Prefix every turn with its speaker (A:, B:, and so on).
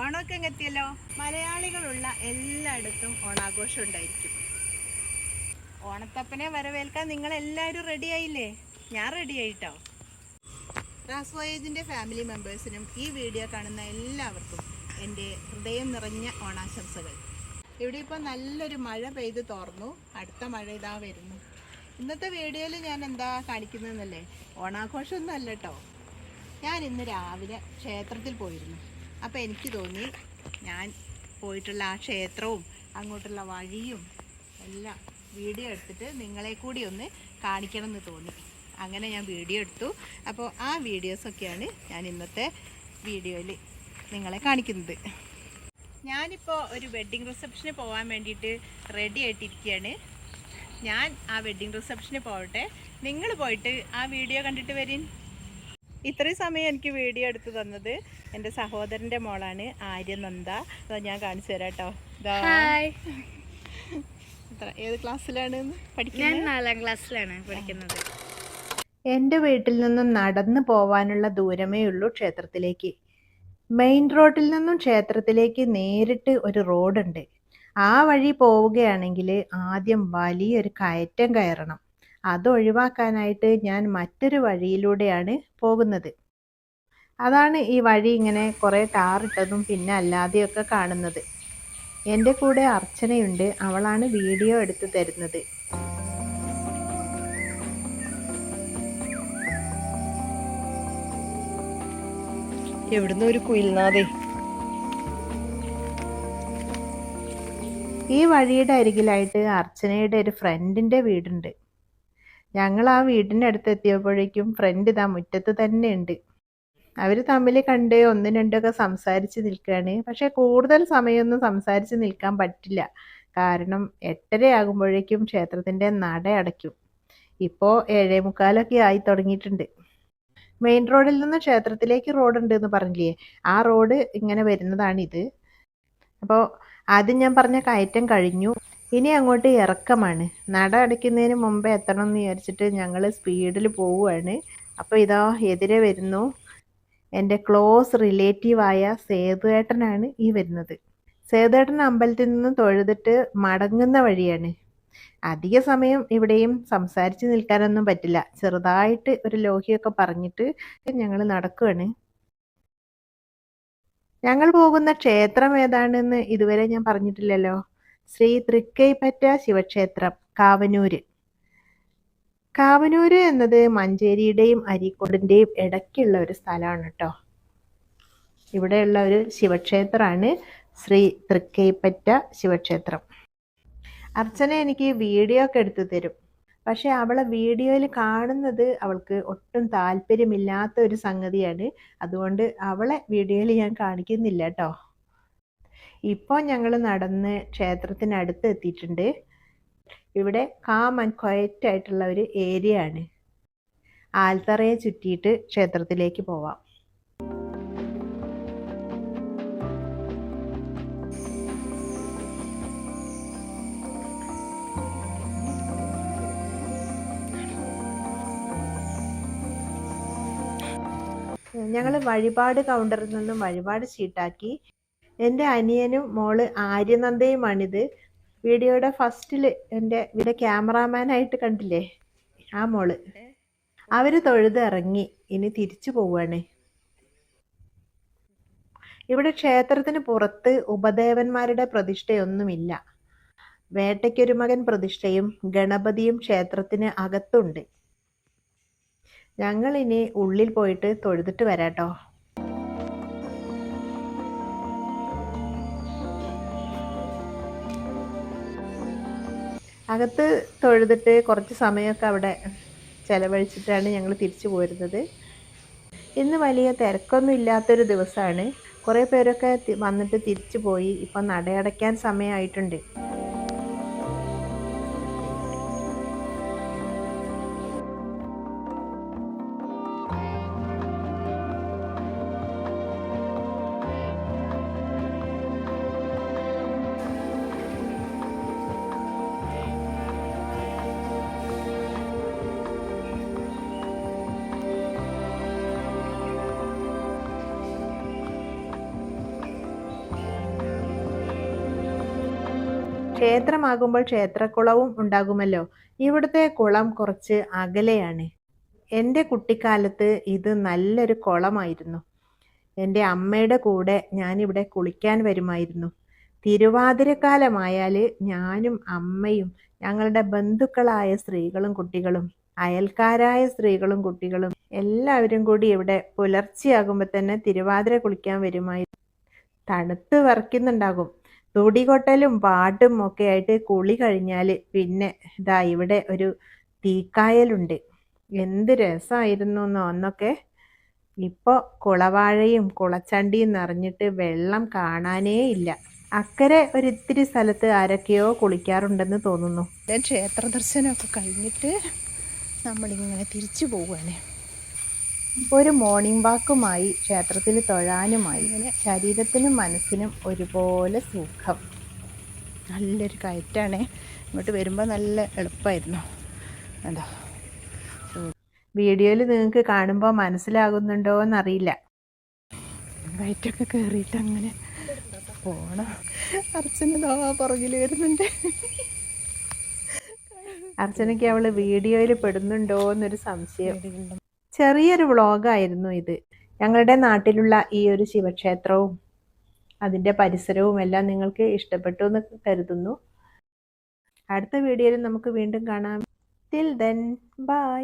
A: ഓണമൊക്കെ എത്തിയല്ലോ മലയാളികളുള്ള എല്ലായിടത്തും ഓണാഘോഷം ഉണ്ടായിരിക്കും. ഓണത്തപ്പനെ വരവേൽക്കാൻ നിങ്ങൾ എല്ലാവരും റെഡി ആയില്ലേ? ഞാൻ റെഡി ആയിട്ടോ? റാസ്വയേജിന്റെ ഫാമിലി മെമ്പേഴ്സിനും ഈ വീഡിയോ കാണുന്ന എല്ലാവർക്കും എന്റെ ഹൃദയം നിറഞ്ഞ ഓണാശംസകൾ. ഇവിടെ ഇപ്പോൾ നല്ലൊരു മഴ പെയ്ത് തോർന്നു. അടുത്ത മഴ ഇതാ വരുന്നു. ഇന്നത്തെ വീഡിയോയിൽ ഞാൻ എന്താ കാണിക്കുന്നതെന്നല്ലേ? ഓണാഘോഷമൊന്നും അല്ല കേട്ടോ. ഞാൻ ഇന്ന് രാവിലെ ക്ഷേത്രത്തിൽ പോയിരുന്നു. അപ്പോൾ എനിക്ക് തോന്നി ഞാൻ പോയിട്ടുള്ള ആ ക്ഷേത്രവും അങ്ങോട്ടുള്ള വഴിയും എല്ലാം വീഡിയോ എടുത്തിട്ട് നിങ്ങളെ കൂടി ഒന്ന് കാണിക്കണം എന്ന് തോന്നി. അങ്ങനെ ഞാൻ വീഡിയോ എടുത്തു. അപ്പോൾ ആ വീഡിയോസൊക്കെയാണ് ഞാൻ ഇന്നത്തെ വീഡിയോയിൽ നിങ്ങളെ കാണിക്കുന്നത്. ഞാനിപ്പോൾ ഒരു വെഡ്ഡിങ് റിസപ്ഷന് പോകാൻ വേണ്ടിയിട്ട് റെഡി ആയിട്ടിരിക്കുകയാണ് ഞാൻ ആ വെഡ്ഡിങ് റിസപ്ഷന് പോകട്ടെ നിങ്ങൾ പോയിട്ട് ആ വീഡിയോ കണ്ടിട്ട് വരീൻ. ഇത്രയും സമയം എനിക്ക് വീഡിയോ എടുത്ത് തന്നത്. എന്റെ സഹോദരന്റെ മോളാണ് ആര്യനന്ദ. അതാ ഞാൻ കാണിച്ചു തരാം കേട്ടോ. ഇതാ ഏത് ക്ലാസ്സിലാണ്
B: ഞാൻ
A: പഠിക്കുന്നത്?
B: നാലാം ക്ലാസ്സിലാണ് പഠിക്കുന്നത്.
A: എന്റെ വീട്ടിൽ നിന്നും നടന്നു പോവാനുള്ള ദൂരമേ ഉള്ളൂ ക്ഷേത്രത്തിലേക്ക്. മെയിൻ റോഡിൽ നിന്നും ക്ഷേത്രത്തിലേക്ക് നേരിട്ട് ഒരു റോഡുണ്ട്. ആ വഴി പോവുകയാണെങ്കിൽ ആദ്യം വലിയൊരു കയറ്റം കയറണം. അത് ഒഴിവാക്കാനായിട്ട് ഞാൻ മറ്റൊരു വഴിയിലൂടെയാണ് പോകുന്നത്. അതാണ് ഈ വഴി ഇങ്ങനെ കുറേ ടാറിട്ടതും പിന്നെ അല്ലാതെയൊക്കെ കാണുന്നത്. എന്റെ കൂടെ അർച്ചനയുണ്ട്. അവളാണ് വീഡിയോ എടുത്ത് തരുന്നത്.
C: എവിടുന്ന് ഒരു കുയിൽനാദേ
A: ഈ വഴിയുടെ അരികിലായിട്ട് അർച്ചനയുടെ ഒരു ഫ്രണ്ടിന്റെ വീടുണ്ട്. ഞങ്ങൾ ആ വീടിന്റെ അടുത്ത് എത്തിയപ്പോഴേക്കും ഫ്രണ്ട് ഇതാ മുറ്റത്ത് തന്നെ ഉണ്ട്. അവർ തമ്മിൽ കണ്ട് ഒന്നും രണ്ടൊക്കെ സംസാരിച്ച് നിൽക്കുകയാണ് പക്ഷേ കൂടുതൽ സമയമൊന്നും സംസാരിച്ച് നിൽക്കാൻ പറ്റില്ല. കാരണം എട്ടര ആകുമ്പോഴേക്കും ക്ഷേത്രത്തിന്റെ നട അടയ്ക്കും. ഇപ്പോൾ ഏഴേ മുക്കാലൊക്കെ ആയി തുടങ്ങിയിട്ടുണ്ട്. മെയിൻ റോഡിൽ നിന്ന് ക്ഷേത്രത്തിലേക്ക് റോഡുണ്ട് എന്ന് പറഞ്ഞില്ലേ? ആ റോഡ് ഇങ്ങനെ വരുന്നതാണിത്. അപ്പോൾ ആദ്യം ഞാൻ പറഞ്ഞ കയറ്റം കഴിഞ്ഞു. ഇനി അങ്ങോട്ട് ഇറക്കമാണ്. നട അടയ്ക്കുന്നതിന് മുമ്പേ എത്തണം എന്ന് വിചാരിച്ചിട്ട് ഞങ്ങൾ സ്പീഡിൽ പോവുകയാണ്. അപ്പോൾ ഇതാ എതിരെ വരുന്നു. എന്റെ ക്ലോസ് റിലേറ്റീവായ സേതുവേട്ടനാണ് ഈ വരുന്നത്. സേതുവേട്ടൻ അമ്പലത്തിൽ നിന്ന് തൊഴുതിട്ട് മടങ്ങുന്ന വഴിയാണ്. അധിക സമയം ഇവിടെയും സംസാരിച്ച് നിൽക്കാനൊന്നും പറ്റില്ല. ചെറുതായിട്ട് ഒരു ലോഹിയൊക്കെ പറഞ്ഞിട്ട് ഞങ്ങൾ നടക്കുകയാണ് ഞങ്ങൾ പോകുന്ന ക്ഷേത്രം ഏതാണെന്ന് ഇതുവരെ ഞാൻ പറഞ്ഞിട്ടില്ലല്ലോ. ശ്രീ തൃക്കൈപ്പറ്റ ശിവക്ഷേത്രം കാവനൂര്. കാവനൂര് എന്നത് മഞ്ചേരിയുടെയും അരീക്കോടിന്റെയും ഇടയ്ക്കുള്ള ഒരു സ്ഥലമാണ് കേട്ടോ ഇവിടെയുള്ള ഒരു ശിവക്ഷേത്രമാണ് ശ്രീ തൃക്കൈപ്പറ്റ ശിവക്ഷേത്രം. അർച്ചന എനിക്ക് വീഡിയോ ഒക്കെ എടുത്തു തരും. പക്ഷെ അവളെ വീഡിയോയിൽ കാണുന്നത് അവൾക്ക് ഒട്ടും താല്പര്യമില്ലാത്ത ഒരു സംഗതിയാണ്. അതുകൊണ്ട് അവളെ വീഡിയോയിൽ ഞാൻ കാണിക്കുന്നില്ല കേട്ടോ ഇപ്പോൾ ഞങ്ങൾ നടന്ന് ക്ഷേത്രത്തിനടുത്ത് എത്തിയിട്ടുണ്ട്. ഇവിടെ കാം ആൻഡ് ക്വയറ്റ് ആയിട്ടുള്ള ഒരു ഏരിയ ആണ്. ആൽത്തറയെ ചുറ്റിയിട്ട് ക്ഷേത്രത്തിലേക്ക് പോവാം. ഞങ്ങൾ വഴിപാട് കൗണ്ടറിൽ നിന്നും വഴിപാട് ചീട്ടാക്കി എന്റെ അനിയനും മോൾ ആര്യനന്ദയുമാണിത്. വീഡിയോയുടെ ഫസ്റ്റിൽ എന്റെ ഇവിടെ ക്യാമറാമാനായിട്ട് കണ്ടില്ലേ? ആ മോൾ. അവർ തൊഴുത് ഇറങ്ങി. ഇനി തിരിച്ചു പോവുകയാണ് ഇവിടെ ക്ഷേത്രത്തിന് പുറത്ത് ഉപദേവന്മാരുടെ പ്രതിഷ്ഠയൊന്നുമില്ല. വേട്ടയ്ക്കൊരു മകൻ പ്രതിഷ്ഠയും ഗണപതിയും ക്ഷേത്രത്തിന് അകത്തുണ്ട്. ഞങ്ങളിനി ഉള്ളിൽ പോയിട്ട് തൊഴുതിട്ട് വരാട്ടോ. അകത്ത് തൊഴുതിട്ട് കുറച്ച് സമയമൊക്കെ അവിടെ ചെലവഴിച്ചിട്ടാണ് ഞങ്ങൾ തിരിച്ചു പോരുന്നത്. ഇന്ന് വലിയ തിരക്കൊന്നും ഇല്ലാത്തൊരു ദിവസമാണ് കുറേ പേരൊക്കെ വന്നിട്ട് തിരിച്ചു പോയി. ഇപ്പം നടയടയ്ക്കാൻ സമയമായിട്ടുണ്ട്. ക്ഷേത്രമാകുമ്പോൾ ക്ഷേത്രക്കുളവും ഉണ്ടാകുമല്ലോ. ഇവിടുത്തെ കുളം കുറച്ച് അകലെയാണ്. എന്റെ കുട്ടിക്കാലത്ത് ഇത് നല്ലൊരു കുളമായിരുന്നു. എന്റെ അമ്മയുടെ കൂടെ ഞാനിവിടെ കുളിക്കാൻ വരുമായിരുന്നു. തിരുവാതിരക്കാലമായാൽ ഞാനും അമ്മയും ഞങ്ങളുടെ ബന്ധുക്കളായ സ്ത്രീകളും കുട്ടികളും അയൽക്കാരായ സ്ത്രീകളും കുട്ടികളും എല്ലാവരും കൂടി ഇവിടെ പുലർച്ചെയാകുമ്പോൾ തന്നെ തിരുവാതിര കുളിക്കാൻ വരുമായിരുന്നു. തണുത്ത് വിറയ്ക്കുന്നുണ്ടാകും. തുടികൊട്ടലും പാട്ടും ഒക്കെ ആയിട്ട് കുളി കഴിഞ്ഞാൽ പിന്നെ ഇതാ ഇവിടെ ഒരു തീക്കായലുണ്ട്. എന്ത് രസമായിരുന്നു എന്നോ അന്നൊക്കെ. ഇപ്പോൾ കുളവാഴയും കുളച്ചണ്ടിയും നിറഞ്ഞിട്ട് വെള്ളം കാണാനേ ഇല്ല. അക്കരെ ഒരിത്തിരി സ്ഥലത്ത് ആരൊക്കെയോ കുളിക്കാറുണ്ടെന്ന് തോന്നുന്നു.
C: ക്ഷേത്ര ദർശനമൊക്കെ കഴിഞ്ഞിട്ട് നമ്മളിങ്ങനെ തിരിച്ചു പോവുകയാണ്.
A: ഒരു മോർണിംഗ് വാക്കുമായി ക്ഷേത്രത്തിൽ തൊഴാനുമായി ശരീരത്തിനും മനസ്സിനും ഒരുപോലെ സുഖം.
C: നല്ലൊരു കയറ്റാണേ. ഇങ്ങോട്ട് വരുമ്പോൾ നല്ല എളുപ്പമായിരുന്നു എന്താ?
A: വീഡിയോയിൽ നിങ്ങൾക്ക് കാണുമ്പോൾ മനസ്സിലാകുന്നുണ്ടോ എന്നറിയില്ല
C: കയറ്റൊക്കെ കയറിയിട്ട് അങ്ങനെ പോണം. അർച്ചന പുറകിൽ വരുന്നുണ്ട്.
A: അർച്ചനയ്ക്ക് അവൾ വീഡിയോയിൽ പെടുന്നുണ്ടോ എന്നൊരു സംശയം ചെറിയൊരു വ്ളോഗായിരുന്നു ഇത്. ഞങ്ങളുടെ നാട്ടിലുള്ള ഈ ഒരു ശിവക്ഷേത്രവും അതിന്റെ പരിസരവും എല്ലാം നിങ്ങൾക്ക് ഇഷ്ടപ്പെട്ടു എന്ന് കരുതുന്നു. അടുത്ത വീഡിയോയിൽ നമുക്ക് വീണ്ടും കാണാം. Till then bye